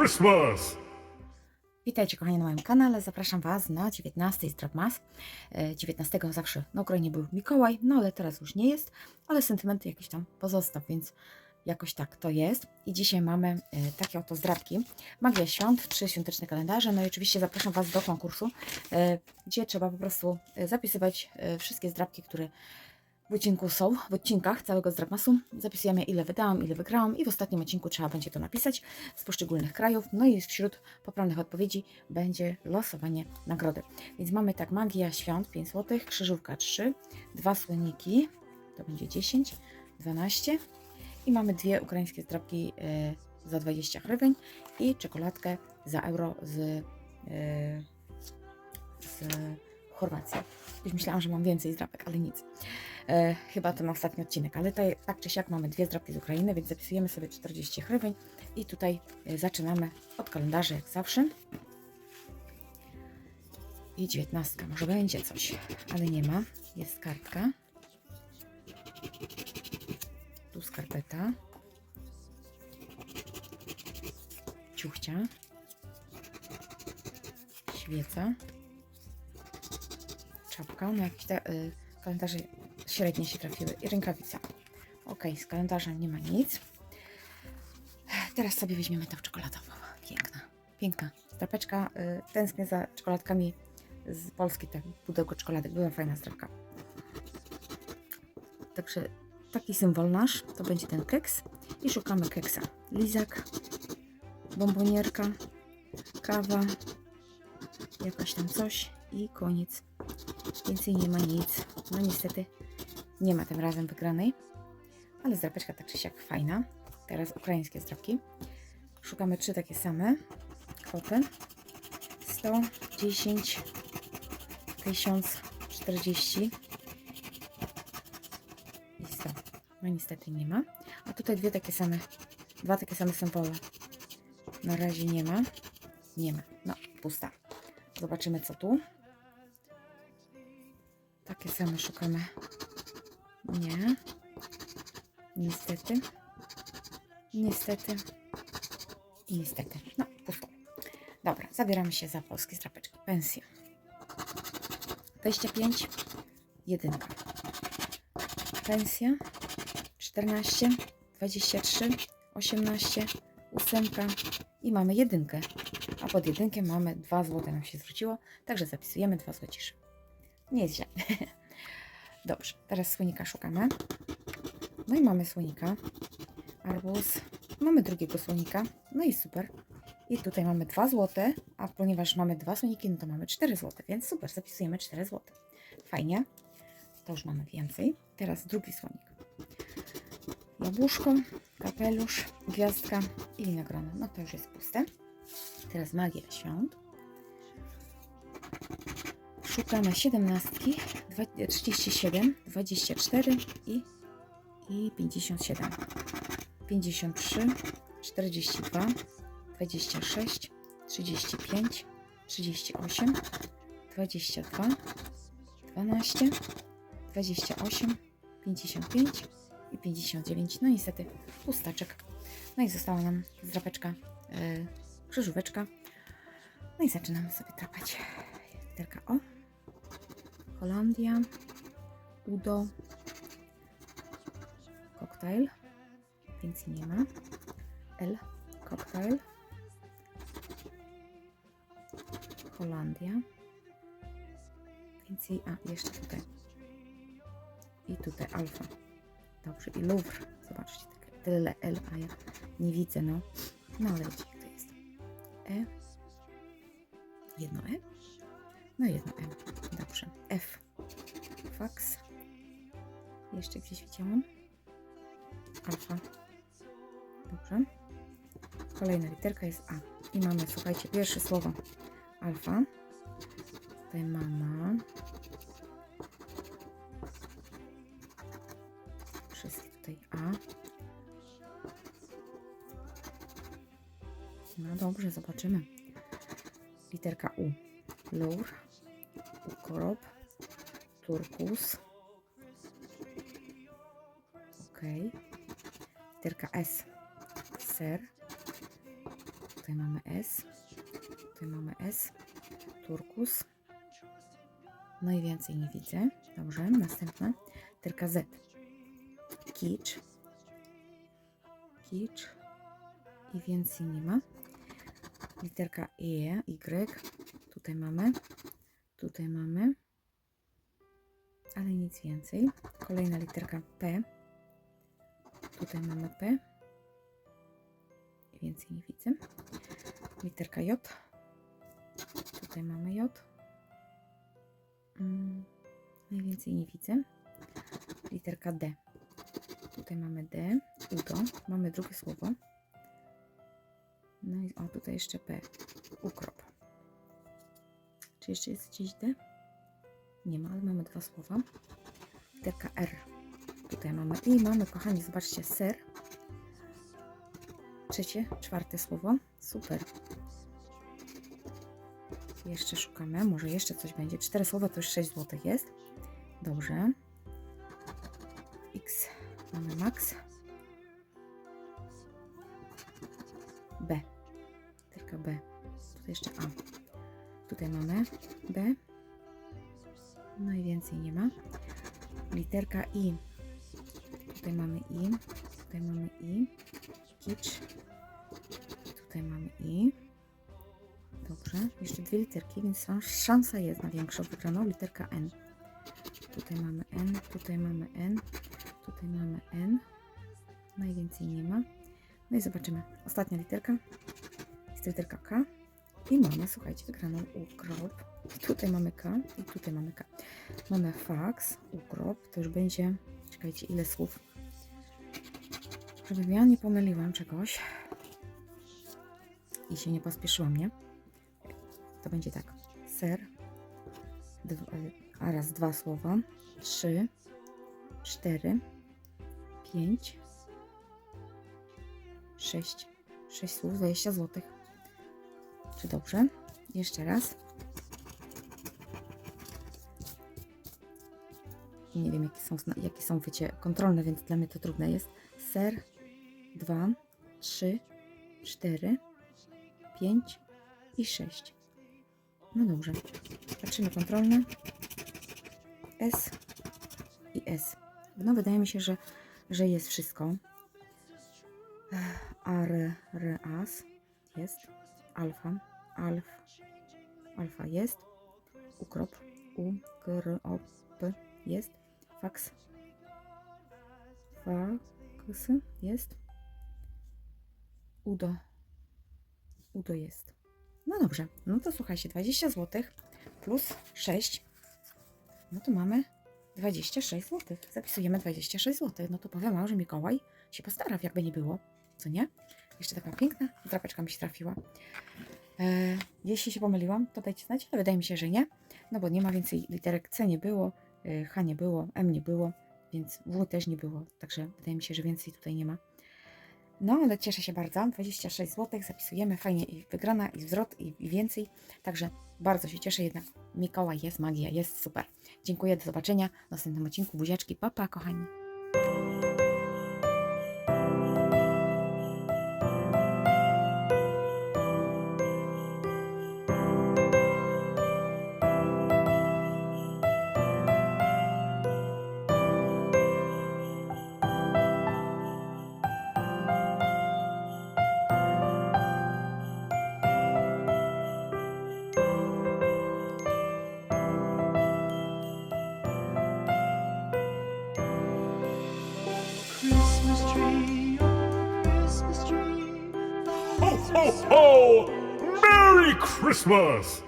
Christmas! Witajcie kochani na moim kanale, zapraszam Was na 19 z Dragmas. E, 19 zawsze na Ukrainie był Mikołaj, no ale teraz już nie jest, ale sentymenty jakieś tam pozostaw, więc jakoś tak to jest. I dzisiaj mamy e, takie oto zdrabki. Magia Świąt, trzy świąteczne kalendarze, no i oczywiście zapraszam Was do konkursu, e, gdzie trzeba po prostu e, zapisywać e, wszystkie zdrabki, które w odcinku są, w odcinkach całego Zdrabmasu. Zapisujemy ile wydałam, ile wygrałam i w ostatnim odcinku trzeba będzie to napisać z poszczególnych krajów. No i wśród poprawnych odpowiedzi będzie losowanie nagrody. Więc mamy tak, magia świąt 5 zł, krzyżówka 3, dwa słoniki, to będzie 10, 12 i mamy dwie ukraińskie zdrabki e, za 20 hryweń i czekoladkę za euro z, e, z Chorwacji. Myślałam, że mam więcej zdrabek, ale nic. E, chyba ten ostatni odcinek, ale tutaj, tak czy siak mamy dwie zdrabki z Ukrainy, więc zapisujemy sobie 40 hryweń i tutaj e, zaczynamy od kalendarza jak zawsze. I 19, może będzie coś, ale nie ma. Jest kartka. Tu skarpeta. Ciuchcia. Świeca. Czapka. No jakieś te y, kalendarze średnie się trafiły. I rękawica. Ok, z kalendarzem nie ma nic. Teraz sobie weźmiemy tą czekoladową. Piękna. Piękna. Strapeczka. Y, tęsknię za czekoladkami z Polski. Tak, pudełko czekoladek. Była fajna strapka. Także taki symbol nasz to będzie ten keks. I szukamy keksa. Lizak. Bombonierka. Kawa. Jakaś tam coś. I koniec. Więcej nie ma nic. No niestety nie ma tym razem wygranej. Ale zdrapeczka tak czy siak fajna. Teraz ukraińskie zdrapki. Szukamy trzy takie same kwoty. 100, 10, 1000, 40 i 100. No niestety nie ma. A tutaj dwie takie same, dwa takie same symbole. Na razie nie ma. Nie ma. No, pusta. Zobaczymy co tu. Takie same szukamy. Nie. Niestety. Niestety. Niestety. No, pusto. Dobra, zabieramy się za polskie strapeczki. Pensja. 25. Jedynka. Pensja. 14. 23. 18. Ósemka. I mamy jedynkę. A pod jedynkiem mamy 2 złote nam się zwróciło. Także zapisujemy 2 złocisze. Nie jest źle. Dobrze, teraz słonika szukamy. No i mamy słonika. Arbuz. Mamy drugiego słonika. No i super. I tutaj mamy 2 złote, a ponieważ mamy dwa słoniki, no to mamy 4 złote, więc super, zapisujemy 4 złote. Fajnie. To już mamy więcej. Teraz drugi słonik. Jabłuszko, kapelusz, gwiazdka i winogrono. No to już jest puste. Teraz magia świąt. Szukamy 17, 37, 24 i, i 57. 53, 42, 26, 35, 38, 22, 12, 28, 55 i 59. No niestety pustaczek. No i została nam zdrapeczka, yy, krzyżóweczka. No i zaczynamy sobie trapać. Literka O. Holandia. Udo. Koktajl. Więcej nie ma. L. Koktajl. Holandia. Więcej, a jeszcze tutaj. I tutaj alfa. Dobrze, i Louvre. Zobaczcie, takie tyle L, a ja nie widzę, no. No ale wiecie, jak to jest. E. Jedno E. No jedno E. F. Fax. Jeszcze gdzieś widziałam. Alfa. Dobrze. Kolejna literka jest A. I mamy, słuchajcie, pierwsze słowo alfa. Tutaj mama. Wszystkie tutaj A. No dobrze, zobaczymy. Literka U. Lur. Ukorob. Turkus. Ok. Literka S. ser. Tutaj mamy S. Tutaj mamy S. Turkus. No i więcej nie widzę. Dobrze, następna. Literka Z. Kicz. Kicz. I więcej nie ma. Literka E, Y. Tutaj mamy. Tutaj mamy. Ale nic więcej. Kolejna literka P. Tutaj mamy P. Więcej nie widzę. Literka J. Tutaj mamy J. Mm, najwięcej nie widzę. Literka D. Tutaj mamy D. Udo. Mamy drugie słowo. No i o, tutaj jeszcze P. Ukrop. Czy jeszcze jest gdzieś D? Nie ma, ale mamy dwa słowa. Literka R. Tutaj mamy. I mamy, kochani, zobaczcie, ser. Trzecie, czwarte słowo. Super. Jeszcze szukamy, może jeszcze coś będzie. Cztery słowa to już 6 zł jest. Dobrze. X. Mamy max. B. Tylko B. Tutaj jeszcze A. Tutaj mamy B. No i więcej nie ma. Literka I. Tutaj mamy I. Tutaj mamy I. Kicz. Tutaj mamy I. Dobrze. Jeszcze dwie literki, więc szans- szansa jest na większą wygraną. Literka N. Tutaj mamy N. Tutaj mamy N. Tutaj mamy N. Najwięcej nie ma. No i zobaczymy. Ostatnia literka. Jest literka K. I mamy, słuchajcie, wygraną ukrop. I tutaj mamy K. I tutaj mamy K. Mamy fax, ukrop. To już będzie, czekajcie, ile słów. Żebym ja nie pomyliłam czegoś. I się nie pospieszyłam, nie? To będzie tak. Ser. Dwa, a raz dwa słowa. Trzy. Cztery. Pięć. Sześć. Sześć słów, 20 złotych. Czy dobrze? Jeszcze raz. Nie wiem, jakie są, jakie są, wiecie, kontrolne, więc dla mnie to trudne jest. Ser. Dwa. Trzy. Cztery. Pięć. I sześć. No dobrze. Patrzymy kontrolne. S i S. No wydaje mi się, że, że jest wszystko. R, R, as jest. Alfa, alf, alfa jest. Ukrop, U, K, R, O, jest. Fax, fax jest. Udo, Udo jest. No dobrze, no to słuchajcie, 20 zł plus 6, no to mamy 26 zł. Zapisujemy 26 zł. No to powiem że Mikołaj się postara, jakby nie było, co nie? Jeszcze taka piękna drapeczka mi się trafiła. E, jeśli się pomyliłam, to dajcie znać, ale wydaje mi się, że nie, no bo nie ma więcej literek C nie było, H nie było, M nie było, więc W też nie było, także wydaje mi się, że więcej tutaj nie ma. No, ale cieszę się bardzo. 26 zł zapisujemy. Fajnie i wygrana, i zwrot, i, i więcej. Także bardzo się cieszę. Jednak Mikołaj jest, magia jest super. Dziękuję, do zobaczenia w następnym odcinku. Buziaczki, papa, kochani. Ho, ho! Merry Christmas!